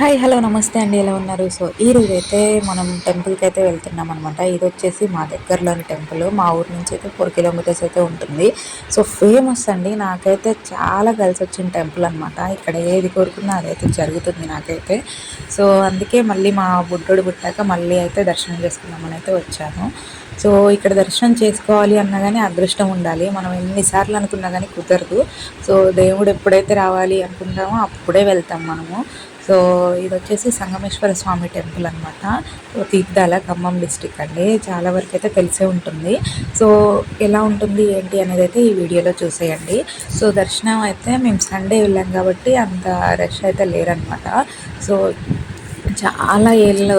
Hi hello నమస్తే అండి. ఎలా ఉన్నారు? సో ఈ అయితే మనం టెంపుల్కి అయితే వెళ్తున్నాం అనమాట ఇది వచ్చేసి మా దగ్గరలోని టెంపుల్. మా ఊరు నుంచి అయితే ఫోర్ కిలోమీటర్స్ అయితే ఉంటుంది. సో ఫేమస్ అండి. నాకైతే చాలా కలిసి వచ్చిన టెంపుల్ అనమాట ఇక్కడ ఏది కోరుకున్నా అదైతే జరుగుతుంది నాకైతే. సో అందుకే మళ్ళీ మా బుడ్డోడు పుట్టాక మళ్ళీ అయితే దర్శనం చేసుకుందామని అయితే వచ్చాను. సో ఇక్కడ దర్శనం చేసుకోవాలి అన్నా కానీ అదృష్టం ఉండాలి. మనం ఎన్నిసార్లు అనుకున్నా కానీ కుదరదు. సో దేవుడు ఎప్పుడైతే రావాలి అనుకుంటామో అప్పుడే వెళ్తాం మనము. సో ఇది వచ్చేసి సంగమేశ్వర స్వామి టెంపుల్ అనమాట తీర్థాల ఖమ్మం డిస్టిక్ అండి. చాలా వరకు అయితే తెలిసే ఉంటుంది. సో ఎలా ఉంటుంది ఏంటి అనేది అయితే ఈ వీడియోలో చూసేయండి. సో దర్శనం అయితే మేము సండే వెళ్ళాం కాబట్టి అంత రష్ అయితే లేరనమాట సో చాలా ఏళ్ళ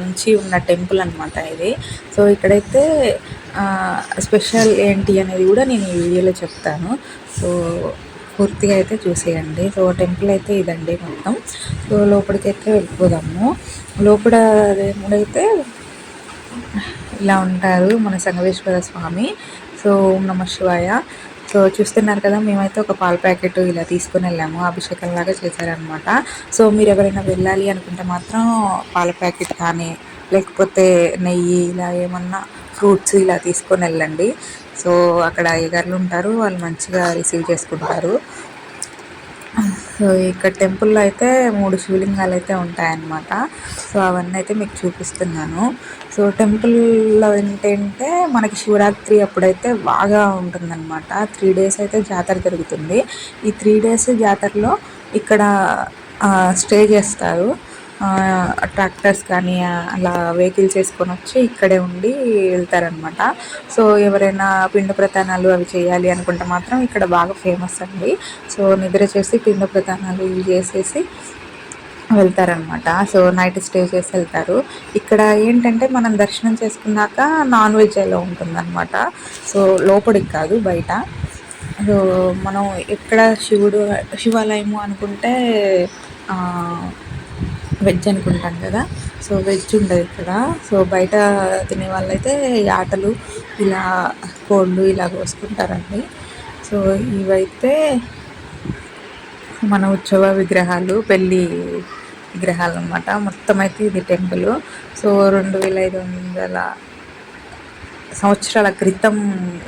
నుంచి ఉన్న టెంపుల్ అనమాట ఇది. సో ఇక్కడైతే స్పెషల్ ఏంటి అనేది కూడా నేను ఈ వీడియోలో చెప్తాను. సో పూర్తిగా అయితే చూసేయండి. సో టెంపుల్ అయితే ఇదండి మొత్తం. సో లోపలికి అయితే వెళ్ళిపోదాము. లోపల దేవుడైతే ఇలా ఉంటారు మన సంగమేశ్వర స్వామి. సో ఓం నమ శివాయ. సో చూస్తున్నారు కదా మేమైతే ఒక పాల ప్యాకెట్ ఇలా తీసుకుని వెళ్ళాము. అభిషేకం లాగా చేశారనమాట సో మీరు ఎవరైనా వెళ్ళాలి అనుకుంటే మాత్రం పాల ప్యాకెట్ కానీ లేకపోతే నెయ్యి ఇలా ఏమన్నా ఫ్రూట్స్ ఇలా తీసుకొని వెళ్ళండి. సో అక్కడ అయ్యగారులు ఉంటారు వాళ్ళు మంచిగా రిసీవ్ చేసుకుంటారు. సో ఇక్కడ టెంపుల్లో అయితే మూడు శివలింగాలు అయితే ఉంటాయన్నమాట. సో అవన్నీ అయితే మీకు చూపిస్తున్నాను. సో టెంపుల్లో ఏంటంటే మనకి శివరాత్రి అప్పుడైతే బాగా ఉంటుందన్నమాట. త్రీ డేస్ అయితే జాతర జరుగుతుంది. ఈ త్రీ డేస్ జాతరలో ఇక్కడ స్టే చేస్తారు. ట్రాక్టర్స్ కానీ అలా వెహికల్స్ వేసుకొని వచ్చి ఇక్కడే ఉండి వెళ్తారనమాట సో ఎవరైనా పిండ ప్రధానాలు అవి చేయాలి అనుకుంటే మాత్రం ఇక్కడ బాగా ఫేమస్ అండి. సో నిద్ర చేసి పిండ ప్రధానాలు ఇవి చేసేసి వెళ్తారనమాట సో నైట్ స్టే చేసి వెళ్తారు. ఇక్కడ ఏంటంటే మనం దర్శనం చేసుకున్నాక నాన్ వెజ్ ఎలా ఉంటుందన్నమాట. సో లోపలికి కాదు బయట. సో మనం ఎక్కడ శివుడు శివాలయము అనుకుంటే వెజ్ అనుకుంటాం కదా. సో వెజ్ ఉండదు ఇక్కడ. సో బయట తినే వాళ్ళైతే ఆటలు ఇలా కోళ్ళు ఇలా కోసుకుంటారండి. సో ఇవైతే మన ఉత్సవ విగ్రహాలు పెళ్ళి విగ్రహాలు అనమాట మొత్తం అయితే ఇది టెంపుల్. సో రెండు వేల ఐదు వందల సంవత్సరాల క్రితం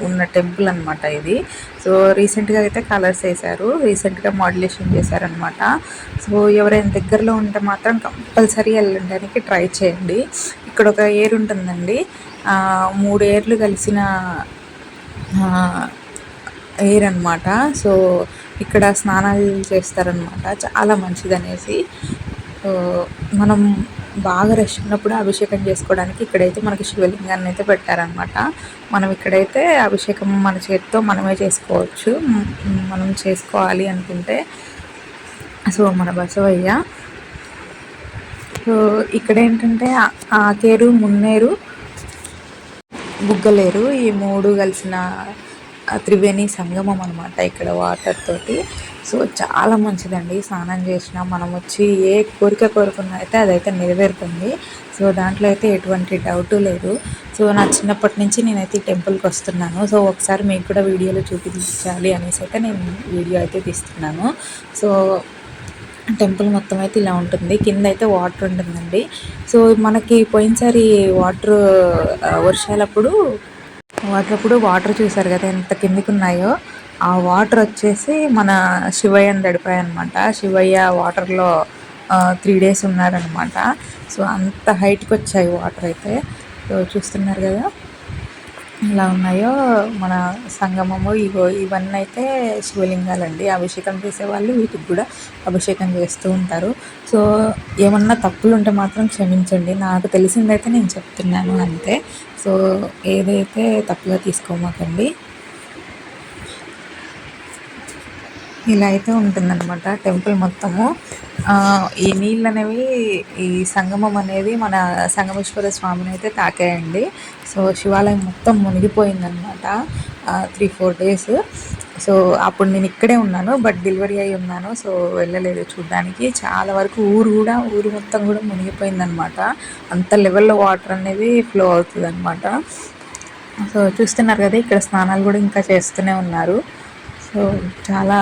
ఉన్న టెంపుల్ అనమాట ఇది. సో రీసెంట్గా అయితే కలర్స్ వేశారు. రీసెంట్గా మాడ్యులేషన్ చేశారనమాట సో ఎవరైనా దగ్గరలో ఉంటే మాత్రం కంపల్సరీ వెళ్ళడానికి ట్రై చేయండి. ఇక్కడ ఒక ఎయిర్ ఉంటుందండి. మూడు ఏర్లు కలిసిన ఎయిర్ అనమాట సో ఇక్కడ స్నానాలు చేస్తారనమాట చాలా మంచిది అనేసి మనం బాగా రష్ ఉన్నప్పుడు అభిషేకం చేసుకోవడానికి ఇక్కడైతే మనకి శివలింగాన్ని అయితే పెట్టారనమాట మనం ఇక్కడైతే అభిషేకం మన చేతితో మనమే చేసుకోవచ్చు. మనం చేసుకోవాలి అనుకుంటే. సో మన బసవయ్య. సో ఇక్కడ ఏంటంటే ఆకేరు మున్నేరు బుగ్గలేరు ఈ మూడు కలిసిన త్రివేణి సంగమం అనమాట ఇక్కడ వాటర్ తోటి. సో చాలా మంచిదండి. స్నానం చేసిన మనం వచ్చి ఏ కోరిక కోరుకున్నా అయితే అదైతే నెరవేరుతుంది. సో దాంట్లో అయితే ఎటువంటి డౌట్ లేదు. సో నా చిన్నప్పటి నుంచి నేనైతే ఈ టెంపుల్కి వస్తున్నాను. సో ఒకసారి మీకు కూడా వీడియోలో చూపించాలి అనేసి అయితే నేను వీడియో అయితే తీస్తున్నాను. సో టెంపుల్ మొత్తం అయితే ఇలా ఉంటుంది. కింద అయితే వాటర్ ఉంటుందండి. సో మనకి పోయినసారి వాటర్ వర్షాలప్పుడు వాటర్ అప్పుడు వాటర్ చూసారు కదా ఎంత కిందికి ఉన్నాయో ఆ వాటర్ వచ్చేసి మన శివయ్యని దడిపాయనమాట శివయ్య వాటర్లో త్రీ డేస్ ఉన్నారనమాట సో అంత హైట్కి వచ్చాయి వాటర్ అయితే. సో చూస్తున్నారు కదా. ఎలా ఉన్నాయో మన సంగమము ఇగో ఇవన్నీ అయితే శివలింగాలండి. అభిషేకం చేసేవాళ్ళు వీటికి కూడా అభిషేకం చేస్తూ ఉంటారు. సో ఏమన్నా తప్పులు ఉంటే మాత్రం క్షమించండి. నాకు తెలిసిందైతే నేను చెప్తున్నాను అంతే. సో ఏదైతే తప్పుగా తీసుకోమాకండి. ఇలా అయితే ఉంటుందన్నమాట టెంపుల్ మొత్తము. ఈ నీళ్ళు అనేవి ఈ సంగమం అనేది మన సంగమేశ్వర స్వామిని అయితే తాకాయండి. సో శివాలయం మొత్తం మునిగిపోయిందనమాట త్రీ ఫోర్ డేస్ సో అప్పుడు నేను ఇక్కడే ఉన్నాను బట్ డెలివరీ అయి ఉన్నాను. సో వెళ్ళలేదు చూడడానికి. చాలా వరకు ఊరు కూడా ఊరు మొత్తం కూడా మునిగిపోయిందనమాట అంత లెవెల్లో వాటర్ అనేది ఫ్లో అవుతుంది అనమాట సో చూస్తున్నారు కదా ఇక్కడ స్నానాలు కూడా ఇంకా చేస్తూనే ఉన్నారు. సో చాలా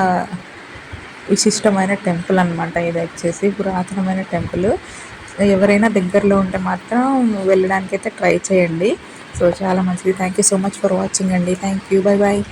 విశిష్టమైన టెంపుల్ అనమాట ఇది వచ్చేసి పురాతనమైన టెంపుల్. ఎవరైనా దగ్గరలో ఉంటే మాత్రం వెళ్ళడానికి అయితే ట్రై చేయండి. సో చాలా మంచిది. Thank you so much for watching అండి. Thank you bye bye